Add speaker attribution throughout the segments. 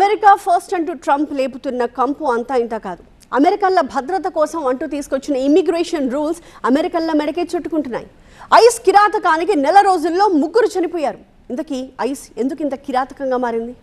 Speaker 1: America first అంటూ Trump లేపుతున్న కంపు అంతా ఇంత కాదు. అమెరికన్ల భద్రత కోసం అంటూ తీసుకొచ్చిన ఇమిగ్రేషన్ రూల్స్ అమెరికన్ల మెడకే చుట్టుకుంటున్నాయి. ఐస్ కిరాతకానికి నెల రోజుల్లో ముగ్గురు చనిపోయారు. ఇంతకీ ఐస్ ఎందుకు ఇంత కిరాతకంగా మారింది?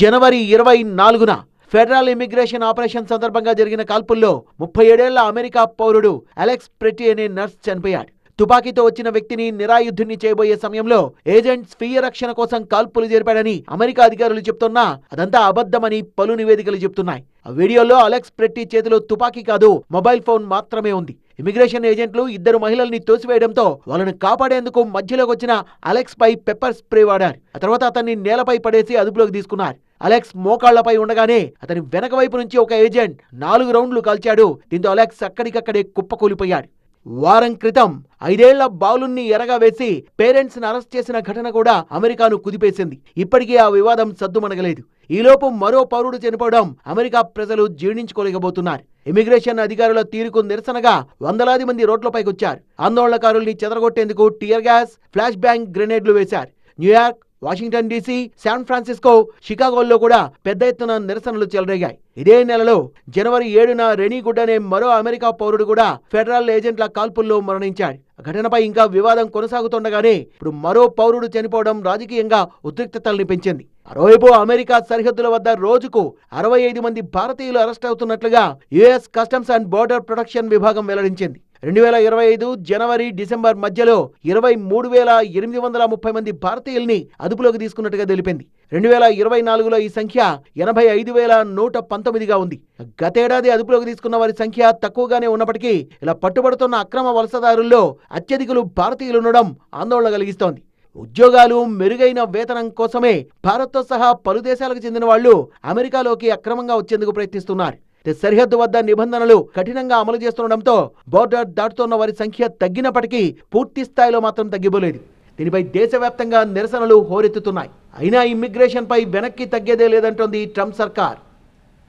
Speaker 2: జనవరి ఇరవై నాలుగున ఫెడరల్ ఇమిగ్రేషన్ ఆపరేషన్ సందర్భంగా జరిగిన కాల్పుల్లో ముప్పై ఏడేళ్ళ అమెరికా పౌరుడు అలెక్స్ ప్రెట్టి అనే నర్స్ చనిపోయాడు. తుపాకీతో వచ్చిన వ్యక్తిని నిరాయుద్ధుని చేయబోయే సమయంలో ఏజెంట్ స్వీయ రక్షణ కోసం కాల్పులు జరిపాడని అమెరికా అధికారులు చెప్తున్నా అదంతా అబద్ధమని పలు నివేదికలు చెప్తున్నాయి. ఆ వీడియోలో అలెక్స్ ప్రెట్టి చేతిలో తుపాకీ కాదు మొబైల్ ఫోన్ మాత్రమే ఉంది. ఇమిగ్రేషన్ ఏజెంట్లు ఇద్దరు మహిళల్ని తోసివేయడంతో వాళ్ళని కాపాడేందుకు మధ్యలోకి వచ్చిన అలెక్స్ పై పెప్పర్ స్ప్రే వాడారు. ఆ తర్వాత అతన్ని నేలపై పడేసి అదుపులోకి తీసుకున్నారు. అలెక్స్ మోకాళ్ళపై ఉండగానే అతని వెనక వైపు నుంచి ఒక ఏజెంట్ నాలుగు రౌండ్లు కాల్చాడు. దీంతో అలెక్స్ అక్కడికక్కడే కుప్పకూలిపోయాడు. వారం క్రితం ఐదేళ్ళ బాలుణ్ణి ఎరగా వేసి పేరెంట్స్ని అరెస్ట్ చేసిన ఘటన కూడా అమెరికాను కుదిపేసింది. ఇప్పటికీ ఆ వివాదం సద్దుమణగలేదు. ఈలోపు మరో పౌరుడు చనిపోవడం అమెరికా ప్రజలు జీర్ణించుకోలేకపోతున్నారు. ఇమిగ్రేషన్ అధికారుల తీరుకు నిరసనగా వందలాది మంది రోడ్లపైకి వచ్చారు ఆందోళనకారుల్ని చెదరగొట్టేందుకు టియర్ గ్యాస్ ఫ్లాష్ బ్యాంగ్ గ్రెనేడ్లు వేశారు. New York Washington DC San Francisco షికాగోల్లో కూడా పెద్ద ఎత్తున నిరసనలు చెలరేగాయి. ఇదే నెలలో జనవరి ఏడున రెనీగుడ్ అనే మరో అమెరికా పౌరుడు కూడా ఫెడరల్ ఏజెంట్ల కాల్పుల్లో మరణించాడు. ఘటనపై ఇంకా వివాదం కొనసాగుతుండగానే ఇప్పుడు మరో పౌరుడు చనిపోవడం రాజకీయంగా ఉద్రిక్తతల్ని పెంచింది. మరోవైపు అమెరికా సరిహద్దుల వద్ద రోజుకు అరవై ఐదు మంది భారతీయులు arrest అవుతున్నట్లుగా US customs and border protection విభాగం వెల్లడించింది. రెండు వేల ఇరవై ఐదు జనవరి డిసెంబర్ మధ్యలో ఇరవై మూడు వేల ఎనిమిది వందల ముప్పై మంది భారతీయుల్ని అదుపులోకి తీసుకున్నట్టుగా తెలిపింది. రెండు వేల ఇరవై నాలుగులో ఈ సంఖ్య ఎనభై ఐదు వేల నూట పంతొమ్మిదిగా ఉంది. గతేడాది అదుపులోకి తీసుకున్న వారి సంఖ్య తక్కువగానే ఉన్నప్పటికీ ఇలా పట్టుబడుతున్న అక్రమ వలసదారుల్లో అత్యధికులు భారతీయులు ఉండడం ఆందోళన కలిగిస్తోంది. ఉద్యోగాలు మెరుగైన వేతనం కోసమే భారత్తో సహా పలు దేశాలకు చెందిన వాళ్ళు అమెరికాలోకి అక్రమంగా వచ్చేందుకు ప్రయత్నిస్తున్నారు. సరిహద్దు వద్ద నిబంధనలు కఠినంగా అమలు చేస్తుండటంతో బోర్డర్ దాటుతున్న వారి సంఖ్య తగ్గినప్పటికీ పూర్తి స్థాయిలో మాత్రం తగ్గిపోలేదు. దీనిపై దేశవ్యాప్తంగా నిరసనలు హోరెత్తుతున్నాయి. అయినా ఇమ్మిగ్రేషన్ పై వెనక్కి తగ్గేదే లేదంటోంది ట్రంప్ సర్కార్.